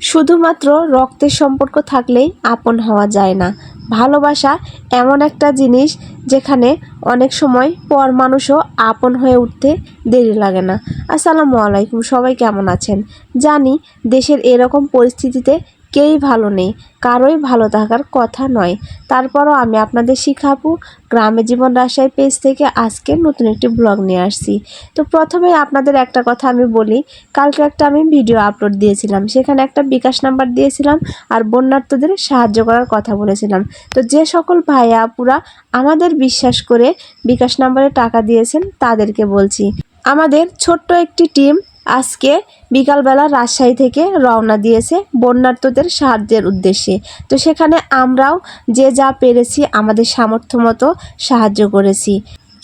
শুধুমাত্র রক্তের সম্পর্ক থাকলেই আপন হওয়া যায় না। ভালোবাসা এমন একটা জিনিস যেখানে অনেক সময় পর মানুষও আপন হয়ে উঠতে দেরি লাগে না। আসসালামু আলাইকুম, সবাই কেমন আছেন? জানি দেশের এরকম পরিস্থিতিতে কেউই ভালো নেই, কারোই ভালো থাকার কথা নয়। তারপরও আমি আপনাদের শিখাবো গ্রামে জীবন রাজশাহী পেজ থেকে আজকে নতুন একটি ব্লগ নিয়ে আসছি। তো প্রথমে আপনাদের একটা কথা আমি বলি, কালকে একটা আমি ভিডিও আপলোড দিয়েছিলাম, সেখানে একটা বিকাশ নাম্বার দিয়েছিলাম আর বন্যার্থদের সাহায্য করার কথা বলেছিলাম। তো যে সকল ভাইয়া আপুরা আমাদের বিশ্বাস করে বিকাশ নাম্বারে টাকা দিয়েছেন তাদেরকে বলছি। আমাদের ছোট্ট একটি টিম আজকে বিকালবেলা রাজশাহী থেকে রওনা দিয়েছে বন্যার্থদের সাহায্যের উদ্দেশ্যে। তো সেখানে আমরাও যে যা পেরেছি আমাদের সামর্থ্য মতো সাহায্য করেছি।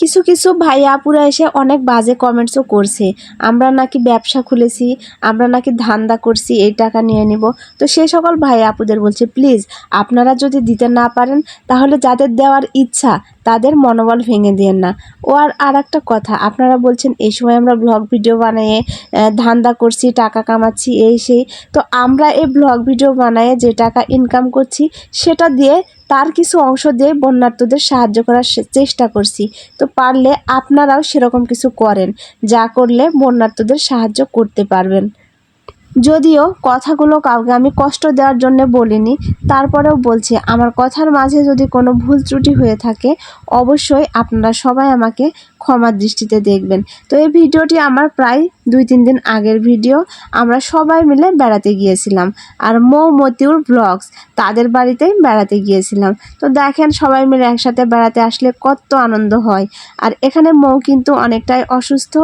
কিছু কিছু ভাই আপুরা এসে অনেক বাজে কমেন্টসও করছে। আমরা নাকি ব্যবসা খুলেছি, আমরা নাকি ধান্দা করছি, এই টাকা নিয়ে নিব। তো সে সকল ভাই আপুদের বলছে প্লিজ আপনারা যদি দিতে না পারেন, তাহলে যাদের দেওয়ার ইচ্ছা, তাদের মনোবল ভেঙে দিয়েন না। ও আর আর একটা কথা, আপনারা বলছেন, এই সময় আমরা ব্লগ ভিডিও বানিয়ে ধান্দা করছি, টাকা কামাচ্ছি, এই সেই। তো আমরা এই ব্লগ ভিডিও বানায়ে যে টাকা ইনকাম করছি, সেটা দিয়ে তার কিছু অংশ দিয়ে বন্যার্থদের সাহায্য করার চেষ্টা করছি। তো পারলে আপনারাও সেরকম কিছু করেন, যা করলে বন্যার্থদের সাহায্য করতে পারবেন। যদিও কথাগুলো কাউকে আমি কষ্ট দেওয়ার জন্য বলিনি, তারপরেও বলছি, আমার কথার মাঝে যদি কোনো ভুল ত্রুটি হয়ে থাকে, অবশ্যই আপনারা সবাই আমাকে ক্ষমার দৃষ্টিতে দেখবেন। তো এই ভিডিওটি আমার প্রায় দুই তিন দিন আগের ভিডিও। আমরা সবাই মিলে বেড়াতে গিয়েছিলাম। আর মৌ মতিউর ব্লগস তাদের বাড়িতেই বেড়াতে গিয়েছিলাম। তো দেখেন সবাই মিলে একসাথে বেড়াতে আসলে কত আনন্দ হয়। আর এখানে মৌ কিন্তু অনেকটাই অসুস্থ।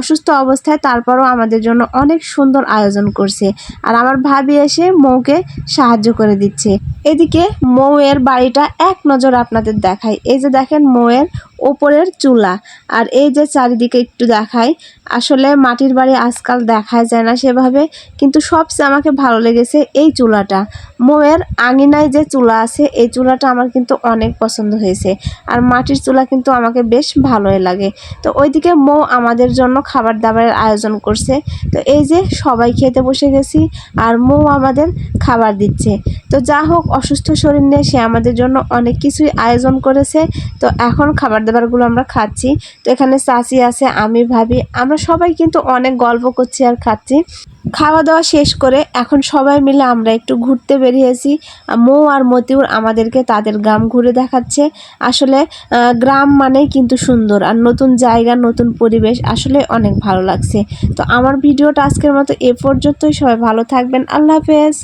অসুস্থ অবস্থায় তারপরও আমাদের জন্য অনেক সুন্দর আয়োজন করছে। আর আমার ভাবি এসে মৌকে সাহায্য করে দিচ্ছে। এদিকে মৌয়ের বাড়িটা এক নজর আপনাদের দেখায় এই যে দেখেন মৌয়ের ওপরের চুলা। আর এই যে চারিদিকে একটু দেখাই, আসলে মাটির বাড়ি আজকাল দেখাই যায় না সেভাবে, কিন্তু সবচেয়ে আমাকে ভালো লেগেছে এই চুলাটা। মোয়ের আঙিনায় যে চুলা আছে, এই চুলাটা আমার কিন্তু অনেক পছন্দ হয়েছে। আর মাটির চুলা কিন্তু আমাকে বেশ ভালোই লাগে। তো ওইদিকে মৌ আমাদের জন্য খাবার দাবারের আয়োজন করছে। তো এই যে সবাই খেতে বসে গেছি, আর মৌ আমাদের খাবার দিচ্ছে। তো যা হোক, অসুস্থ শরীর নিয়ে সে আমাদের জন্য অনেক কিছুই আয়োজন করেছে। তো এখন খাবার দাবারগুলো আমরা খাচ্ছি। তো এখানে চাচি আছে আমি ভাবি। আমরা সবাই কিন্তু অনেক গল্প করছি আর খাচ্ছি। খাওয়া দাওয়া শেষ করে এখন সবাই মিলে আমরা একটু ঘুরতে বেরিয়েছি। মৌ আর মতিউর আমাদেরকে তাদের গ্রাম ঘুরে দেখাচ্ছে। আসলে গ্রাম মানেই কিন্তু সুন্দর আর নতুন জায়গা, নতুন পরিবেশ আসলে অনেক ভালো লাগছে। তো আমার ভিডিওটা আজকের মতো এ পর্যন্তই। সবাই ভালো থাকবেন। আল্লাহ হাফেজ।